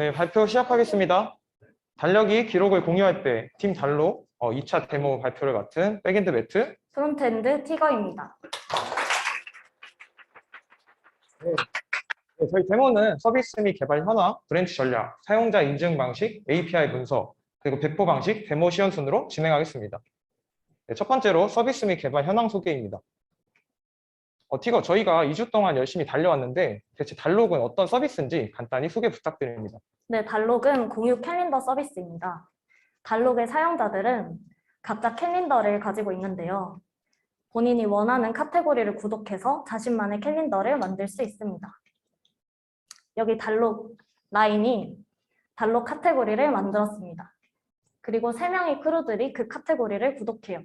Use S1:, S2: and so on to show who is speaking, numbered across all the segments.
S1: 네, 발표 시작하겠습니다. 달력이 기록을 공유할 때 팀 달로 어, 2차 데모 발표를 맡은 백엔드 매트
S2: 프론트엔드 티거입니다.
S1: 네, 저희 데모는 서비스 및 개발 현황, 브랜치 전략, 사용자 인증 방식, API 문서, 그리고 배포 방식 데모 시연 순으로 진행하겠습니다. 네, 첫 번째로 서비스 및 개발 현황 소개입니다. 어, 티거, 저희가 2주 동안 열심히 달려왔는데 대체 달록은 어떤 서비스인지 간단히 소개 부탁드립니다.
S2: 네, 달록은 공유 캘린더 서비스입니다. 달록의 사용자들은 각자 캘린더를 가지고 있는데요. 본인이 원하는 카테고리를 구독해서 자신만의 캘린더를 만들 수 있습니다. 여기 달록 라인이 달록 카테고리를 만들었습니다. 그리고 세명의 크루들이 그 카테고리를 구독해요.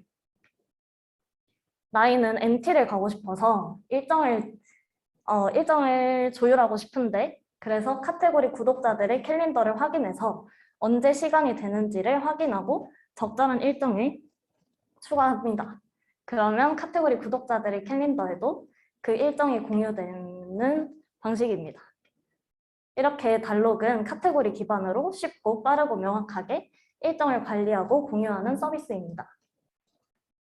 S2: 나이는 MT를 가고 싶어서 일정을 어, 일정을 조율하고 싶은데 그래서 카테고리 구독자들의 캘린더를 확인해서 언제 시간이 되는지를 확인하고 적절한 일정을 추가합니다. 그러면 카테고리 구독자들의 캘린더에도 그 일정이 공유되는 방식입니다. 이렇게 달록은 카테고리 기반으로 쉽고 빠르고 명확하게 일정을 관리하고 공유하는 서비스입니다.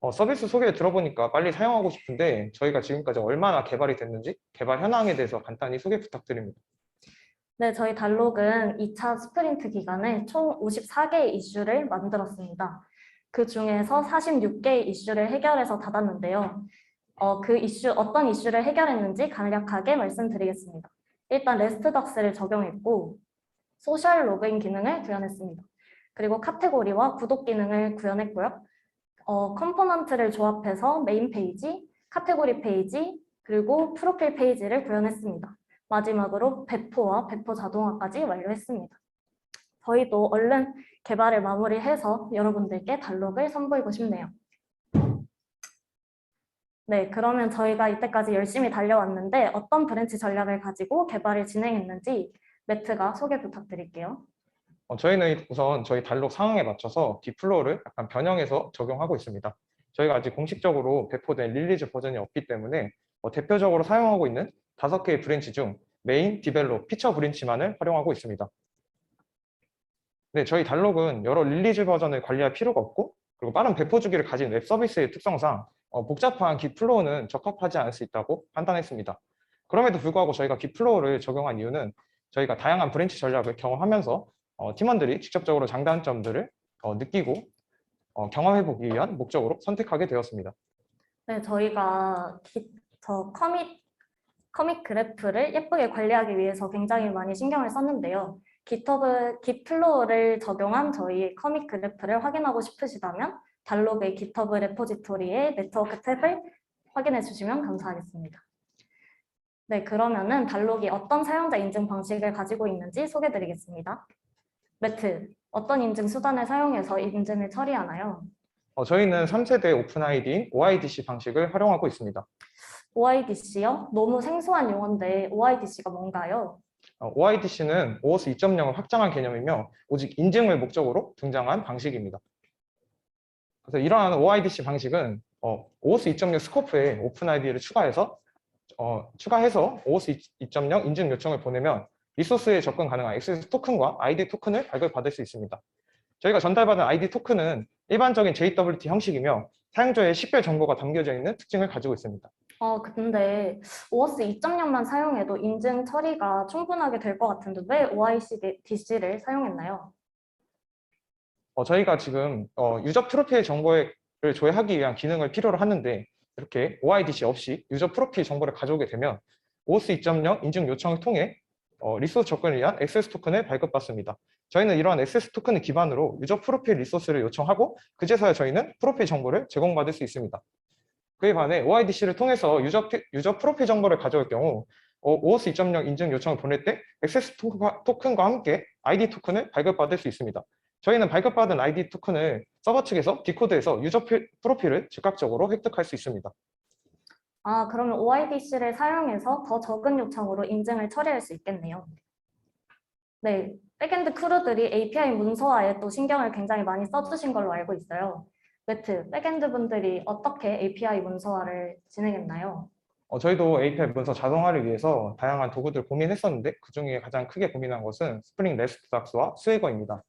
S1: 어, 서비스 소개를 들어보니까 빨리 사용하고 싶은데 저희가 지금까지 얼마나 개발이 됐는지 개발 현황에 대해서 간단히 소개 부탁드립니다.
S2: 네, 저희 달록은 2차 스프린트 기간에 총 54개의 이슈를 만들었습니다. 그 중에서 46개의 이슈를 해결해서 닫았는데요. 어, 그 이슈, 어떤 이슈를 해결했는지 간략하게 말씀드리겠습니다. 일단 레스트 덕스를 적용했고, 소셜 로그인 기능을 구현했습니다. 그리고 카테고리와 구독 기능을 구현했고요. 어, 컴포넌트를 조합해서 메인 페이지, 카테고리 페이지, 그리고 프로필 페이지를 구현했습니다. 마지막으로 배포와 배포 자동화까지 완료했습니다. 저희도 얼른 개발을 마무리해서 여러분들께 달록을 선보이고 싶네요. 네, 그러면 저희가 이때까지 열심히 달려왔는데 어떤 브랜치 전략을 가지고 개발을 진행했는지 매트가 소개 부탁드릴게요.
S1: 어, 저희는 우선 저희 달록 상황에 맞춰서 디플로우를 약간 변형해서 적용하고 있습니다. 저희가 아직 공식적으로 배포된 릴리즈 버전이 없기 때문에 어, 대표적으로 사용하고 있는 다섯 개의 브랜치 중 메인, 디벨롭, 피처 브랜치만을 활용하고 있습니다. 네, 저희 달록은 여러 릴리즈 버전을 관리할 필요가 없고 그리고 빠른 배포 주기를 가진 웹 서비스의 특성상 어, 복잡한 기플로우는 적합하지 않을 수 있다고 판단했습니다. 그럼에도 불구하고 저희가 기플로우를 적용한 이유는 저희가 다양한 브랜치 전략을 경험하면서 어, 팀원들이 직접적으로 장단점들을 어, 느끼고 어, 경험해보기 위한 목적으로 선택하게 되었습니다.
S2: 네, 저희가 기, 저 커밋 커밋 그래프를 예쁘게 관리하기 위해서 굉장히 많이 신경을 썼는데요. 깃허브 깃플로우를 적용한 저희 커밋 그래프를 확인하고 싶으시다면 달록의 깃허브 레포지토리의 네트워크 탭을 확인해 주시면 감사하겠습니다. 네, 그러면은 달록이 어떤 사용자 인증 방식을 가지고 있는지 소개해 드리겠습니다. 매트, 어떤 인증 수단을 사용해서 인증을 처리하나요?
S1: 어, 저희는 3세대 오픈 아이디인 OIDC 방식을 활용하고 있습니다.
S2: OIDC요? 너무 생소한 용어인데 OIDC가 뭔가요?
S1: 어, OIDC는 OAuth 2.0을 확장한 개념이며 오직 인증을 목적으로 등장한 방식입니다. 그래서 이러한 OIDC 방식은 어, OAuth 2.0 스코프에 오픈 아이디를 추가해서 어, 추가해서 OAuth 2.0 인증 요청을 보내면 리소스에 접근 가능한 액세스 토큰과 ID 토큰을 발급받을 수 있습니다. 저희가 전달받은 ID 토큰은 일반적인 JWT 형식이며 사용자의 식별 정보가 담겨져 있는 특징을 가지고 있습니다.
S2: 어, 근데 OAuth 2.0만 사용해도 인증 처리가 충분하게 될 것 같은데 왜 OIDC를 사용했나요?
S1: 어, 저희가 지금 어, 유저 프로필 정보를 조회하기 위한 기능을 필요로 하는데 이렇게 OIDC 없이 유저 프로필 정보를 가져오게 되면 OAuth 2.0 인증 요청을 통해 어, 리소스 접근을 위한 액세스 토큰을 발급받습니다. 저희는 이러한 액세스 토큰을 기반으로 유저 프로필 리소스를 요청하고 그제서야 저희는 프로필 정보를 제공받을 수 있습니다. 그에 반해 OIDC를 통해서 유저, 피- 유저 프로필 정보를 가져올 경우 어, OAuth 2.0 인증 요청을 보낼 때 액세스 토큰과, 함께 ID 토큰을 발급받을 수 있습니다. 저희는 발급받은 ID 토큰을 서버 측에서 디코드해서 유저 피- 프로필을 즉각적으로 획득할 수 있습니다.
S2: 아, 그러면 OIDC를 사용해서 더 적은 요청으로 인증을 처리할 수 있겠네요. 네, 백엔드 크루들이 API 문서화에 또 신경을 굉장히 많이 써주신 걸로 알고 있어요. 매트, 백엔드 분들이 어떻게 API 문서화를 진행했나요?
S1: 어, 저희도 API 문서 자동화를 위해서 다양한 도구들 고민했었는데 그 중에 가장 크게 고민한 것은 스프링 레스트 닥스와 스웨거입니다.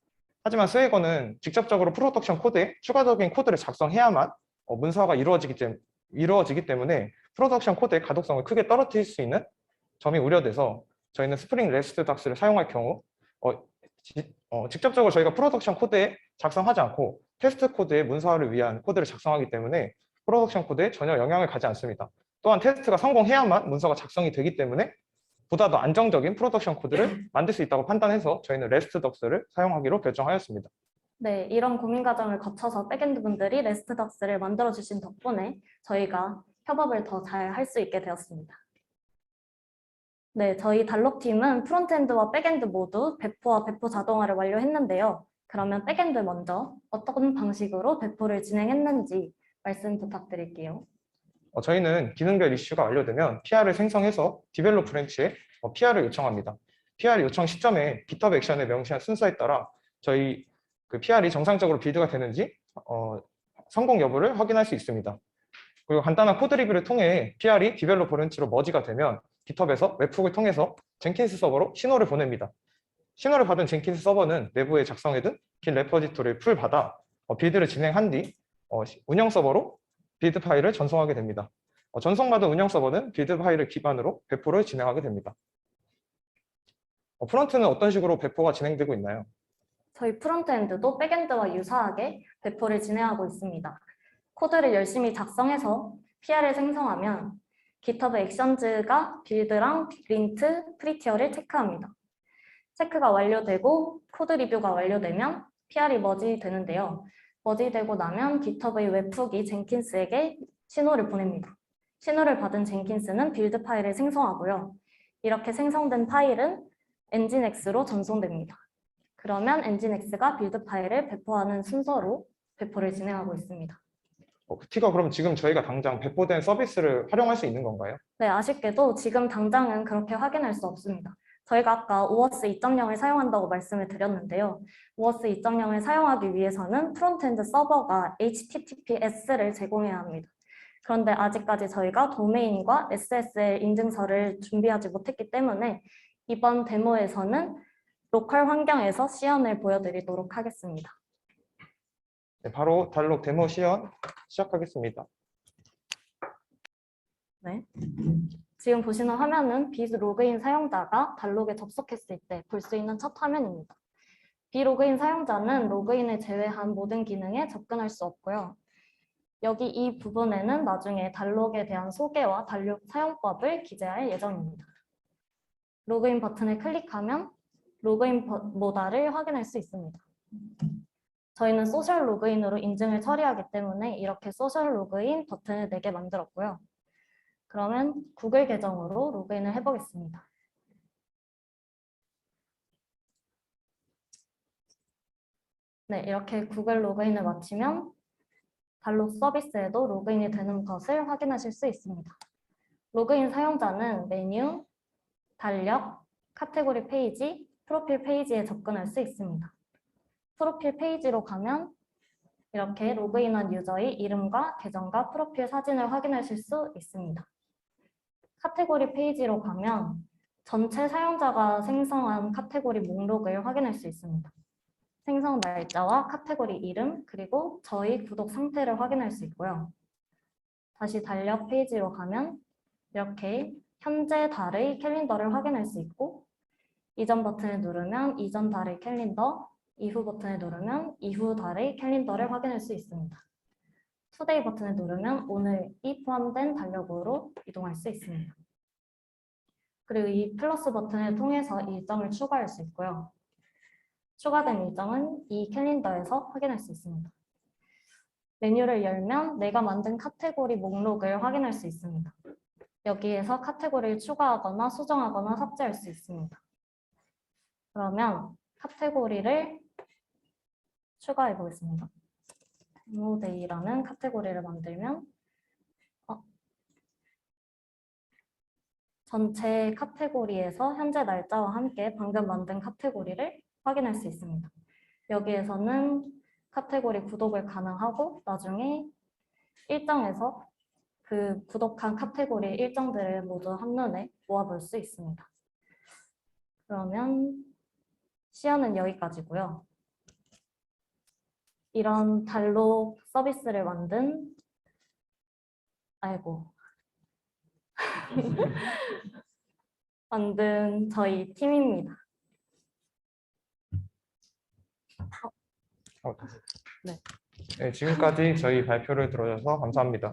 S1: 하지만 스웨거는 직접적으로 프로덕션 코드에 추가적인 코드를 작성해야만 어, 문서화가 이루어지기, 때, 이루어지기 때문에 프로덕션 코드의 가독성을 크게 떨어뜨릴 수 있는 점이 우려돼서 저희는 스프링 레스트 닥스를 사용할 경우 어, 지- 어, 직접적으로 저희가 프로덕션 코드에 작성하지 않고 테스트 코드의 문서화를 위한 코드를 작성하기 때문에 프로덕션 코드에 전혀 영향을 가지 않습니다. 또한 테스트가 성공해야만 문서가 작성이 되기 때문에 보다 더 안정적인 프로덕션 코드를 만들 수 있다고 판단해서 저희는 레스트 덕스를 사용하기로 결정하였습니다.
S2: 네, 이런 고민 과정을 거쳐서 백엔드 분들이 레스트 덕스를 만들어 주신 덕분에 저희가 협업을 더 잘 할 수 있게 되었습니다. 네, 저희 달록팀은 프론트엔드와 백엔드 모두 배포와 배포 자동화를 완료했는데요. 그러면 백엔드 먼저 어떤 방식으로 배포를 진행했는지 말씀 부탁드릴게요.
S1: 어, 저희는 기능별 이슈가 완료되면 PR을 생성해서 디벨롭 브랜치에 어, PR을 요청합니다. PR 요청 시점에 GitHub 액션에 명시한 순서에 따라 저희 그 PR이 정상적으로 빌드가 되는지 어, 성공 여부를 확인할 수 있습니다. 그리고 간단한 코드 리뷰를 통해 PR이 디벨롭 브랜치로 머지가 되면 GitHub에서 웹훅을 통해서 젠킨스 서버로 신호를 보냅니다. 신호를 받은 젠킨스 서버는 내부에 작성해둔 길 레퍼지토리를 풀 받아 어, 빌드를 진행한 뒤 어, 시- 운영 서버로 빌드 파일을 전송하게 됩니다. 어, 전송받은 운영 서버는 빌드 파일을 기반으로 배포를 진행하게 됩니다. 어, 프론트는 어떤 식으로 배포가 진행되고 있나요?
S2: 저희 프론트엔드도 백엔드와 유사하게 배포를 진행하고 있습니다. 코드를 열심히 작성해서 PR을 생성하면 GitHub 액션즈가 빌드랑 린트, 프리티어를 체크합니다. 체크가 완료되고 코드 리뷰가 완료되면 PR이 머지 되는데요. 머지 되고 나면 GitHub의 웹훅이 젠킨스에게 신호를 보냅니다. 신호를 받은 젠킨스는 빌드 파일을 생성하고요. 이렇게 생성된 파일은 엔진X로 전송됩니다. 그러면 엔진X가 빌드 파일을 배포하는 순서로 배포를 진행하고 있습니다.
S1: 어, 그 티가 그럼 지금 저희가 당장 배포된 서비스를 활용할 수 있는 건가요?
S2: 네, 아쉽게도 지금 당장은 그렇게 확인할 수 없습니다. 저희가 아까 OAuth 2.0을 사용한다고 말씀을 드렸는데요. OAuth 2.0을 사용하기 위해서는 프론트엔드 서버가 HTTPS를 제공해야 합니다. 그런데 아직까지 저희가 도메인과 SSL 인증서를 준비하지 못했기 때문에 이번 데모에서는 로컬 환경에서 시연을 보여드리도록 하겠습니다.
S1: 네, 바로 달록 데모 시연 시작하겠습니다.
S2: 지금 보시는 화면은 비로그인 사용자가 달록에 접속했을 때 볼 수 있는 첫 화면입니다. 비로그인 사용자는 로그인을 제외한 모든 기능에 접근할 수 없고요. 여기 이 부분에는 나중에 달록에 대한 소개와 달록 사용법을 기재할 예정입니다. 로그인 버튼을 클릭하면 로그인 버- 모달을 확인할 수 있습니다. 저희는 소셜 로그인으로 인증을 처리하기 때문에 이렇게 소셜 로그인 버튼을 4개 만들었고요. 그러면 구글 계정으로 로그인을 해보겠습니다. 네, 이렇게 구글 로그인을 마치면 달록 서비스에도 로그인이 되는 것을 확인하실 수 있습니다. 로그인 사용자는 메뉴, 달력, 카테고리 페이지, 프로필 페이지에 접근할 수 있습니다. 프로필 페이지로 가면 이렇게 로그인한 유저의 이름과 계정과 프로필 사진을 확인하실 수 있습니다. 카테고리 페이지로 가면 전체 사용자가 생성한 카테고리 목록을 확인할 수 있습니다. 생성 날짜와 카테고리 이름, 그리고 저희 구독 상태를 확인할 수 있고요. 다시 달력 페이지로 가면 이렇게 현재 달의 캘린더를 확인할 수 있고 이전 버튼을 누르면 이전 달의 캘린더, 이후 버튼을 누르면 이후 달의 캘린더를 확인할 수 있습니다. 투데이 버튼을 누르면 오늘이 포함된 달력으로 이동할 수 있습니다. 그리고 이 플러스 버튼을 통해서 일정을 추가할 수 있고요. 추가된 일정은 이 캘린더에서 확인할 수 있습니다. 메뉴를 열면 내가 만든 카테고리 목록을 확인할 수 있습니다. 여기에서 카테고리를 추가하거나 수정하거나 삭제할 수 있습니다. 그러면 카테고리를 추가해 보겠습니다. 데모데이라는 카테고리를 만들면 어, 전체 카테고리에서 현재 날짜와 함께 방금 만든 카테고리를 확인할 수 있습니다. 여기에서는 카테고리 구독을 가능하고 나중에 일정에서 그 구독한 카테고리 일정들을 모두 한눈에 모아볼 수 있습니다. 그러면 시연은 여기까지고요. 이런 달록 서비스를 만든 아이고 만든 저희 팀입니다.
S1: 어,
S2: 네.
S1: 네, 지금까지 저희 발표를 들어주셔서 감사합니다.